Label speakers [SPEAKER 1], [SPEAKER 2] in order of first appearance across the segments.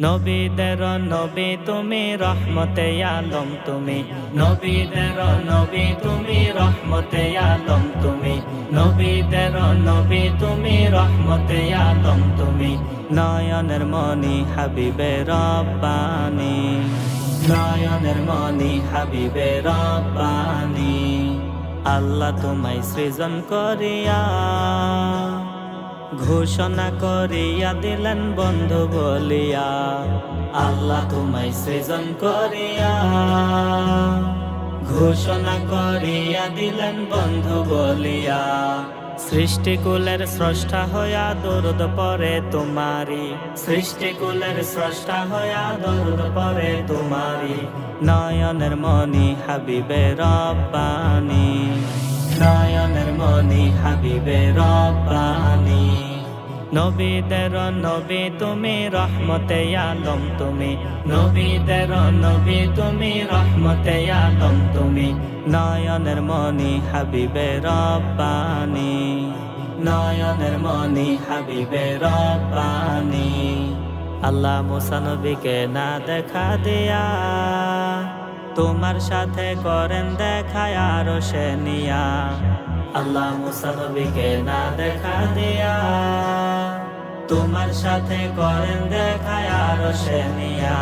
[SPEAKER 1] নবীদের নবী, তুমি রহমতে আলম, তুমি। নবীদের নবী, তুমি রহমতে আলম, তুমি। নবীদের নবী, তুমি রহমতে আলম, তুমি। নয়নের মনি হাবিবে রব্বানি। নয়নের মনি হাবিবে রব্বানি। আল্লাহ তোমায় সৃজন করিয়া ঘোষণা করিয়া দিলেন বন্ধু বলিয়া, আল্লাহ তোমায় সৃজন করিয়া। ঘোষণা করিয়া দিলেন বন্ধু বলিয়া, সৃষ্টিকুলের স্রষ্টা হইয়া দরুদ পরে তোমারি। সৃষ্টিকুলের স্রষ্টা হইয়া দরুদ পরে তোমারি। নয়নের মনি হাবিবে রব্বানি। নয়নের মনি হাবিবে রব্বানি। নবীদের নবী তুমি রহমতে আলম তুমি। নবী নবীদের নবী তুমি রহমতে আলম তুমি। নয়নের মনি হাবিবে রব্বানি। নয়নের মনি হাবিবে রব্বানি। আল্লাহ মুসা নবীকে না দেখা দিয়া। তোমার সাথে করেন দেখায় আরও সে নিয়া। আল্লাহ মুসা নবীকে না দেখা দিয়া। তোমার সাথে করেন দেখায় আরও সে নিয়া।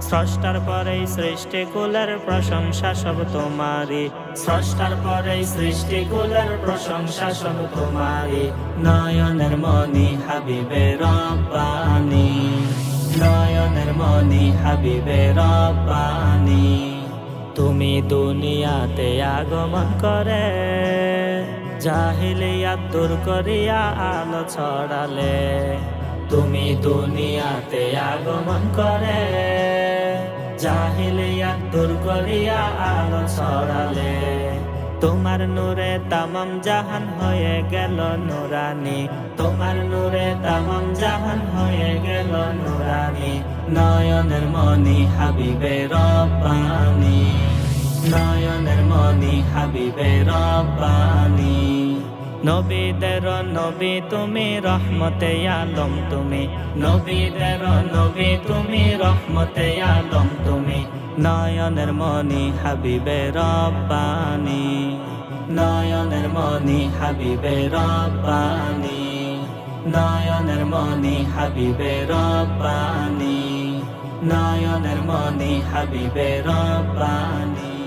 [SPEAKER 1] স্রষ্টার পরেই সৃষ্টি কুলের প্রশংসা সব তোমারি স্রষ্টার পরেই সৃষ্টি কুলের প্রশংসা সব তোমারি নয়নের মনি হাবিবে রব্বানি। নয়নের মনি হাবিবে রব্বানি। তুমি দুনিয়াতে আগমন করে জাহিলিয়া দূর করিয়া আলো ছড়ালে। তুমি দুনিয়াতে আগমন করে জাহিলিয়া দূর করিয়া আলো ছড়ালে। তোমার নূরে তামাম জাহান হয়ে গেল নুরানি, তোমার নূরে তামাম জাহান হয়ে গেল নুরানি। নয়নের মনি হাবিবে রব্বানি নয়নের মনি হাবিবে রব্বানি নবীদের নবী তুমি রহমতে আলম তুমি নবীদের নবী তুমি রহমতে আলম তুমি নয়নের মনি হাবিবে রব্বানি নয়নের মনি হাবিবে রব্বানি নয়নের মনি হাবিবে রব্বানি নয়নের মনি হাবিবে রব্বানি।